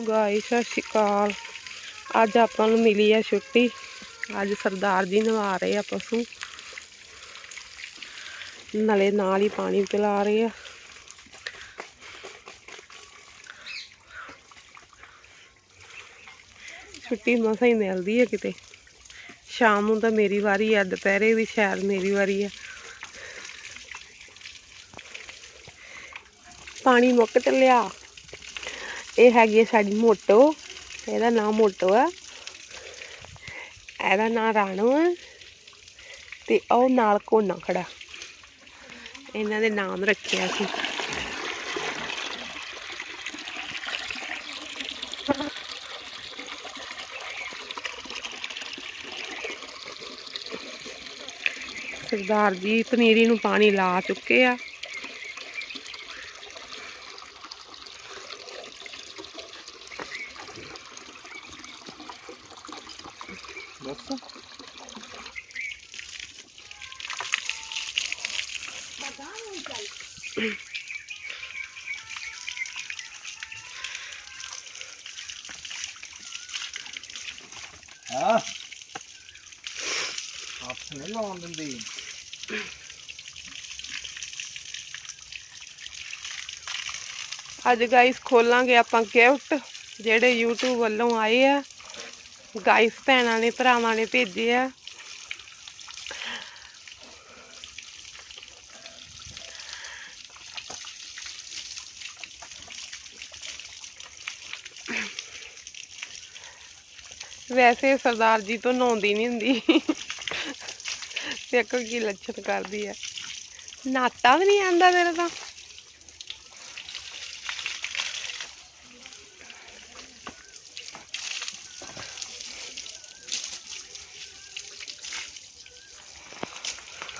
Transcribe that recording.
Hello guys ਸਤਿ ਸ਼੍ਰੀ ਅਕਾਲ। ਅੱਜ ਆਪਾਂ ਨੂੰ ਮਿਲੀ ਹੈ ਛੁੱਟੀ। ਅੱਜ ਸਰਦਾਰ ਜੀ ਨਵਾ ਰਹੇ ਆ ਪਸ਼ੂ। ਨਲੇ ਨਾਲ ਹੀ ਪਾਣੀ ਪਿਲਾ ਰਹੇ ਆ। ਛੁੱਟੀ ਮਸਾਂ ਹੀ ਮਿਲਦੀ ਹੈ ਕਿਤੇ। ਸ਼ਾਮ ਨੂੰ ਤਾਂ ਮੇਰੀ ਵਾਰੀ ਆ, ਦੁਪਹਿਰੇ ਵੀ ਸ਼ਾਇਦ ਮੇਰੀ ਵਾਰੀ ਆ। ਪਾਣੀ ਮੁੱਕ ਚੱਲਿਆ ਇਹ ਹੈਗੀ ਹੈ ਸਾਡੀ ਮੋਟੋ, ਇਹਦਾ ਨਾਮ ਮੋਟੋ ਆ। ਇਹਦਾ ਨਾਮ ਰਾਣੋ ਆ ਤੇ ਉਹ ਨਾਲ ਕੋਨਾ ਖੜਾ। ਇਹਨਾਂ ਦੇ ਨਾਮ ਰੱਖਿਆ ਸੀ। ਸਰਦਾਰ ਜੀ ਪਨੀਰੀ ਨੂੰ ਪਾਣੀ ਲਾ ਚੁੱਕੇ ਆ। ਅੱਜ ਗਾਇਸ ਖੋਲਾਂਗੇ ਆਪਾਂ ਗਿਫਟ ਜਿਹੜੇ YouTube ਵੱਲੋਂ ਆਏ ਆ। ਗਾਇਸ ਭੈਣਾਂ ਨੇ, ਭਰਾਵਾਂ ਨੇ ਭੇਜੇ ਆ। ਵੈਸੇ ਸਰਦਾਰ ਜੀ ਤੋਂ ਨਹਾਉਂਦੀ ਨਹੀਂ ਹੁੰਦੀ। ਦੇਖੋ ਕੀ ਲੱਛਣ ਕਰਦੀ ਆ। ਨਾਤਾ ਵੀ ਨਹੀਂ ਆਂਦਾ ਤੇਰੇ ਤਾਂ।